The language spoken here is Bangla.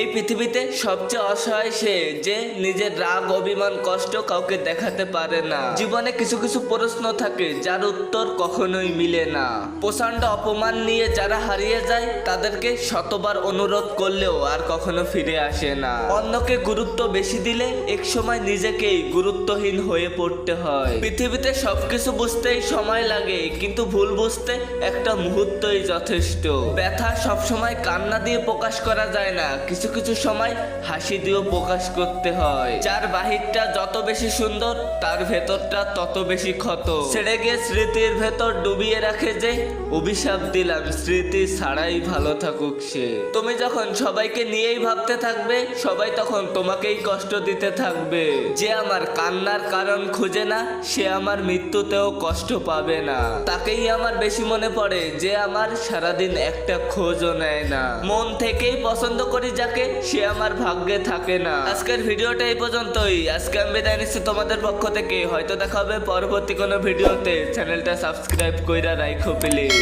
এই পৃথিবীতে সবচেয়ে অসহায় সে, যে নিজের রাগ, অভিমান, কষ্ট কাউকে দেখাতে পারে না। জীবনে কিছু কিছু প্রশ্ন থাকে, যার উত্তর কখনোই মিলে না। প্রচণ্ড অপমান নিয়ে যারা হারিয়ে যায়, তাদেরকে শতবার অনুরোধ করলেও আর কখনো ফিরে আসে না। অন্যকে গুরুত্ব বেশি দিলে এক সময় নিজেকেই গুরুত্বহীন হয়ে পড়তে হয়। পৃথিবীতে সবকিছু বুঝতেই সময় লাগে, কিন্তু ভুল বুঝতে একটা মুহূর্তই যথেষ্ট। ব্যথা সবসময় কান্না দিয়ে প্রকাশ করা যায় না, কিছু কিছু সময় হাসি দিয়েও প্রকাশ করতে হয়। যার বাহিরটা যত বেশি সুন্দর, তার ভেতরটা তত বেশি ক্ষত। ছেড়ে গিয়ে স্মৃতির ভেতর ডুবিয়ে রাখে যে, অভিশাপ দিলাম, স্মৃতি ছাড়াই ভালো থাকুক সে। তুমি যখন সবাইকে নিয়েই ভাবতে থাকবে, সবাই তখন তোমাকেই কষ্ট দিতে থাকবে। যে আমার কান্নার কারণ খুঁজে না, সে আমার মৃত্যুতেও কষ্ট পাবে না। তাকেই আমার বেশি মনে পড়ে যে, আমার সারাদিন একটা খোঁজও নেয় না। মন থেকেই পছন্দ করি যাকে সে আমার ভাগ্যে থাকে না। আজকের ভিডিওটা এই পর্যন্তই। আজকে আমি বিদায় নিচ্ছি তোমাদের পক্ষ থেকে। হয়তো দেখা হবে পরবর্তী কোনো ভিডিওতে। চ্যানেলটা সাবস্ক্রাইব কইরা রাখো প্লিজ